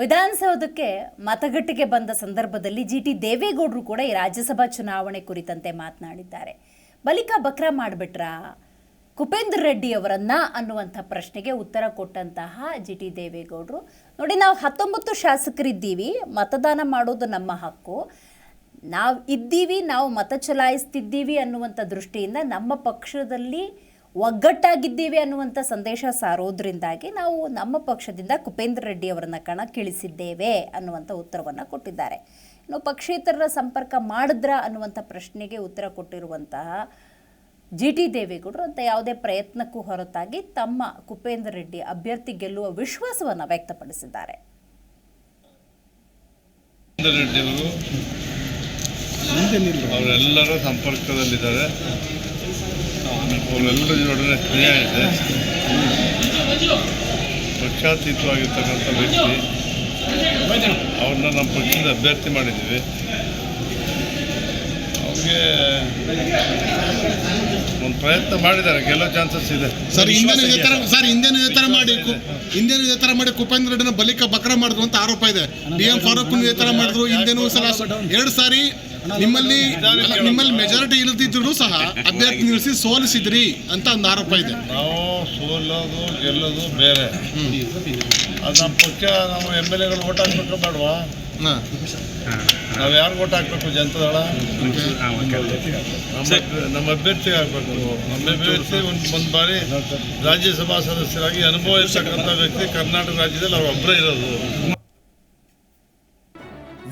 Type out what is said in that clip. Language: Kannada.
ವಿಧಾನಸೌಧಕ್ಕೆ ಮತಗಟ್ಟೆಗೆ ಬಂದ ಸಂದರ್ಭದಲ್ಲಿ ಜಿ ಟಿ ದೇವೇಗೌಡರು ಕೂಡ ಈ ರಾಜ್ಯಸಭಾ ಚುನಾವಣೆ ಕುರಿತಂತೆ ಮಾತನಾಡಿದ್ದಾರೆ. ಬಳಿಕ ಬಕ್ರ ಮಾಡಿಬಿಟ್ರ ಕುಪೇಂದ್ರ ರೆಡ್ಡಿ ಅವರನ್ನ ಅನ್ನುವಂಥ ಪ್ರಶ್ನೆಗೆ ಉತ್ತರ ಕೊಟ್ಟಂತಹ ಜಿ ಟಿ ದೇವೇಗೌಡರು. ನೋಡಿ, ನಾವು ಹತ್ತೊಂಬತ್ತು ಶಾಸಕರಿದ್ದೀವಿ, ಮತದಾನ ಮಾಡೋದು ನಮ್ಮ ಹಕ್ಕು. ನಾವು ಇದ್ದೀವಿ, ನಾವು ಮತ ಚಲಾಯಿಸ್ತಿದ್ದೀವಿ ಅನ್ನುವಂಥ ದೃಷ್ಟಿಯಿಂದ ನಮ್ಮ ಪಕ್ಷದಲ್ಲಿ ಒಗ್ಗಟ್ಟಾಗಿದ್ದೀವಿ ಅನ್ನುವಂಥ ಸಂದೇಶ ಸಾರೋದ್ರಿಂದಾಗಿ ನಾವು ನಮ್ಮ ಪಕ್ಷದಿಂದ ಕುಪೇಂದ್ರ ರೆಡ್ಡಿ ಅವರನ್ನ ಕಣಕ್ಕಿಳಿಸಿದ್ದೇವೆ ಅನ್ನುವಂಥ ಉತ್ತರವನ್ನು ಕೊಟ್ಟಿದ್ದಾರೆ. ಇನ್ನು ಪಕ್ಷೇತರರ ಸಂಪರ್ಕ ಮಾಡಿದ್ರ ಅನ್ನುವಂಥ ಪ್ರಶ್ನೆಗೆ ಉತ್ತರ ಕೊಟ್ಟಿರುವಂತಹ ಜಿ ಟಿ ದೇವೇಗೌಡರು ಅಂತ ಯಾವುದೇ ಪ್ರಯತ್ನಕ್ಕೂ ಹೊರತಾಗಿ ತಮ್ಮ ಕುಪೇಂದ್ರ ರೆಡ್ಡಿ ಅಭ್ಯರ್ಥಿ ಗೆಲ್ಲುವ ವಿಶ್ವಾಸವನ್ನು ವ್ಯಕ್ತಪಡಿಸಿದ್ದಾರೆ. ಅವರೆಲ್ಲರ ಸಂಪರ್ಕದಲ್ಲಿದ್ದಾರೆ. ಅವರೆಲ್ಲರ ಜೊತೆ ಸ್ನೇಹ ಇದೆ ಪಕ್ಷಾತೀತವಾಗಿರ್ತಕ್ಕಂಥ ವ್ಯಕ್ತಿ. ಅವ್ರನ್ನ ನಮ್ಮ ಪಕ್ಷದ ಅಭ್ಯರ್ಥಿ ಮಾಡಿದ್ದೀವಿ. ಅವ್ರಿಗೆ ಒಂದು ಪ್ರಯತ್ನ ಮಾಡಿದ್ದಾರೆ. ಗೆಲ್ಲೋ ಚಾನ್ಸಸ್ ಇದೆ. ಸರ್ ಹಿಂದೇನು ಇದೇ ಸರ್ ಹಿಂದೆನೂ ಇದೇ ಥರ ಮಾಡಿ ಕು- ಹಿಂದೇನು ಇದೇ ಮಾಡಿ ಕುಪೇಂದ್ರ ರೆಡ್ಡಿನ ಬಲಿಕ ಬಕ್ರ ಮಾಡಿದ್ರು ಅಂತ ಆರೋಪ ಇದೆ. ಡಿ ಎಂ ಫಾರೂಕ್ ಇದೇ ಥರ ಮಾಡಿದ್ರು. ಹಿಂದೆನೂ ಸಲ ಎರಡು ಸಾರಿ ನಿಮ್ಮಲ್ಲಿ ನಿಮ್ಮಲ್ಲಿ ಮೆಜಾರಿಟಿ ಇಲ್ಲದಿದ್ರು ಸಹ ಅಭ್ಯರ್ಥಿ ನಿಲ್ಲಿಸಿ ಸೋಲಿಸಿದ್ರಿ ಅಂತ ಒಂದು ಆರೋಪ ಇದೆ. ನಾವು ಸೋಲೋದು ಗೆಲ್ಲೋದು ಬೇರೆ. ಅದು ನಮ್ಮ ಪಕ್ಷ ನಮ್ಮ ಎಂ ಎಲ್ ಎಗಳು ಓಟ್ ಹಾಕ್ಬೇಕು ಬೇಡವಾ. ನಾವು ಯಾರು ಓಟ್ ಹಾಕ್ಬೇಕು ಜನತಾದಳ? ನಮ್ಮ ನಮ್ಮ ಅಭ್ಯರ್ಥಿ ಆಗಬೇಕು. ನಮ್ಮ ಅಭ್ಯರ್ಥಿ ಒಂದು ಒಂದು ಬಾರಿ ರಾಜ್ಯಸಭಾ ಸದಸ್ಯರಾಗಿ ಅನುಭವ ಇರ್ತಕ್ಕಂಥ ವ್ಯಕ್ತಿ ಕರ್ನಾಟಕ ರಾಜ್ಯದಲ್ಲಿ ಅವ್ರು ಒಬ್ಬರೇ ಇರೋದು.